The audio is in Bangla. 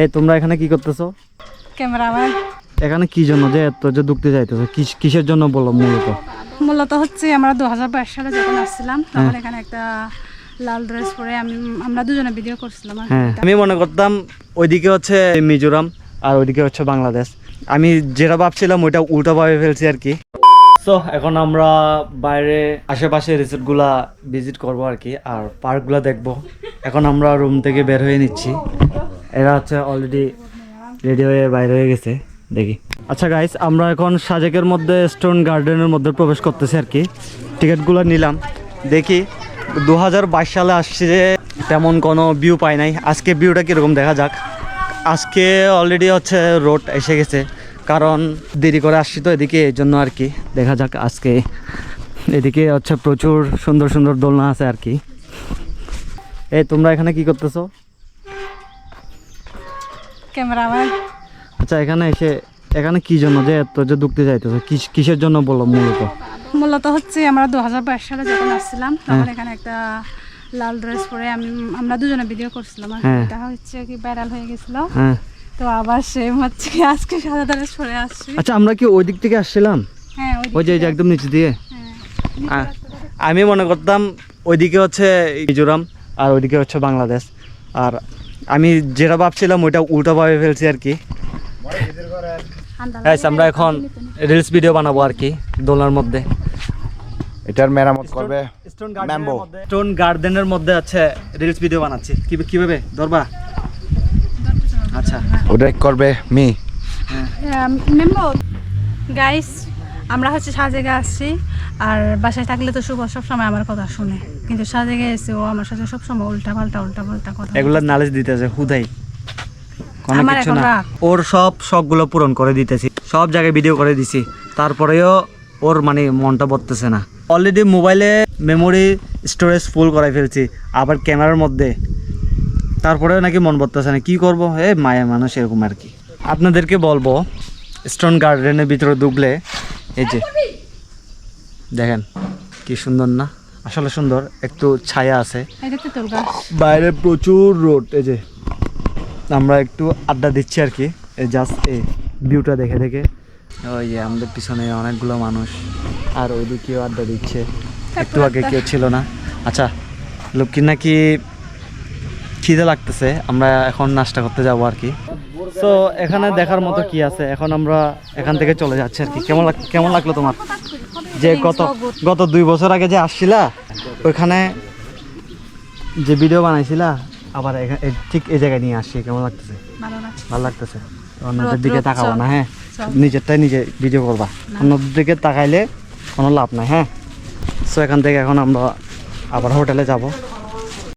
এই তোমরা এখানে কি করতেছো? ক্যামেরাম্যান। এখানে কি জন্য যে এত যে ঢুকতে যাইতেছো? কিসের জন্য বলো মূলত? মূলত হচ্ছে আমরা দু হাজার বাইশ সালে যখন আসছিলাম তখন এখানে একটা লাল ড্রেস পরে আমি আমরা দুজনে ভিডিও করছিলাম আর কি। হ্যাঁ। আমি মনে করতাম ওইদিকে হচ্ছে মিজোরাম আর ওইদিকে হচ্ছে বাংলাদেশ। আমি যেটা ভাবছিলাম ওইটা উল্টা ভাবে ফেলছি আর কি। এখন আমরা বাইরে আশেপাশে রিসোর্টগুলা ভিজিট করব আর কি আর পার্কগুলো দেখব। এখন আমরা রুম থেকে বের হয়ে নিচ্ছি। এরা হচ্ছে অলরেডি রেডি হয়ে বাইরে হয়ে গেছে, দেখি। আচ্ছা গাইস আমরা এখন সাজেকের মধ্যে স্টোন গার্ডেনের মধ্যে প্রবেশ করতেছি আর কি। টিকিটগুলো নিলাম। দেখি দু হাজার বাইশ সালে আসছে যে তেমন কোনো ভিউ পাই নাই। আজকে ভিউটা কীরকম দেখা যাক। আজকে অলরেডি হচ্ছে রোড এসে গেছে। কারণ দেরি করে আসছি তো এদিকে, এই জন্য আর কি। দেখা যাক আজকে। এদিকে হচ্ছে প্রচুর সুন্দর সুন্দর দোলনা আছে আর কি। এই তোমরা এখানে কি করতেছো? ক্যামেরাম্যান আচ্ছা এখানে এসে এখানে কি জন্য যে এত যে ঢুকতে যাইতেছো? কিস- কিসের জন্য বলো মূলত? মূলত হচ্ছে আমরা দু সালে যখন আসছিলাম তখন এখানে একটা লাল ড্রেস পরে আমি আমরা দুজনে ভিডিও করছিলাম আর। হ্যাঁ। এটা হচ্ছে কি ভাইরাল হয়ে গেছিল। হ্যাঁ। তো আবার সেম হচ্ছে কি আজকে সাদা ড্রেস পরে আসছি। আচ্ছা আমরা কি ওই দিক থেকে আসছিলাম? হ্যাঁ ওই যে একদম নিচে দিয়ে? হ্যাঁ। আমি মনে করতাম ওইদিকে হচ্ছে মিজোরাম আর ওইদিকে হচ্ছে বাংলাদেশ। আর আমি যেটা ভাবছিলাম ওইটা উল্টা ভাবে ফেলছি আর কি। Guys, আমরা এখন রিলস ভিডিও বানাবো আর কি দোলনার মধ্যে। এটার মেরামত করবে. স্টোন গার্ডেনের মধ্যে আছে রিলস ভিডিও বানাচ্ছি। কি- কীভাবে? ধরবা? আচ্ছা। ওটা করবে মি। মেম্বর গাইস আমরা হচ্ছে সাজেগে আসছি আর বাসায় থাকলে তো শুভ সবসময় আমার কথা শুনে। কিন্তু সাজেগে এসে ও আমার সাথে সবসময় উল্টা পাল্টা উল্টা পাল্টা কথা। এগুলা নালেজ দিতেছে হুদাই। আমার এখন রাগ। ওর সব শখগুলো পূরণ করে দিতেছি। সব জায়গায় ভিডিও করে দিছি। তারপরেও ওর মানে মনটা বলতেছে না। অলরেডি মোবাইলে মেমোরি স্টোরেজ ফুল করাই ফেলছি আবার ক্যামেরার মধ্যে। তারপরেও নাকি মন বলতেছে না। কি করব? এ মায়া মানুষ এরকম আর কি। আপনাদেরকে বলব স্টোন গার্ডেনের ভিতরে ঢুকলে এই যে। দেখেন কি সুন্দর না? আসলে সুন্দর একটু ছায়া আছে। বাইরে প্রচুর রোড এই যে। আমরা একটু আড্ডা দিচ্ছি আর কি। এই জাস্ট এই ভিউটা দেখে দেখে। ওই যে আমাদের পিছনে অনেকগুলো মানুষ আর ওইদিকেও আড্ডা দিচ্ছে। একটু আগে কেউ ছিল না। আচ্ছা লক্ষ্মীর নাকি খিদে লাগতেছে? আমরা এখন নাস্তা করতে যাব আর কি। তো এখানে দেখার মতো কি আছে? এখন আমরা এখান থেকে চলে যাচ্ছি আর কি। কেমন কেমন লাগল তোমার? যে গত গত দুই বছর আগে যে আসছিলা ওইখানে যে ভিডিও বানাইছিলা আবার ঠিক এই জায়গায় নিয়ে আসছি। কেমন লাগতেছে? ভালো লাগতেছে। অন্যদের দিকে তাকাবো না হ্যাঁ? নিজেরটাই নিজে ভিডিও করবা। অন্যদের দিকে তাকাইলে কোনো লাভ নাই হ্যাঁ? সো এখান থেকে এখন আমরা আবার হোটেলে যাব।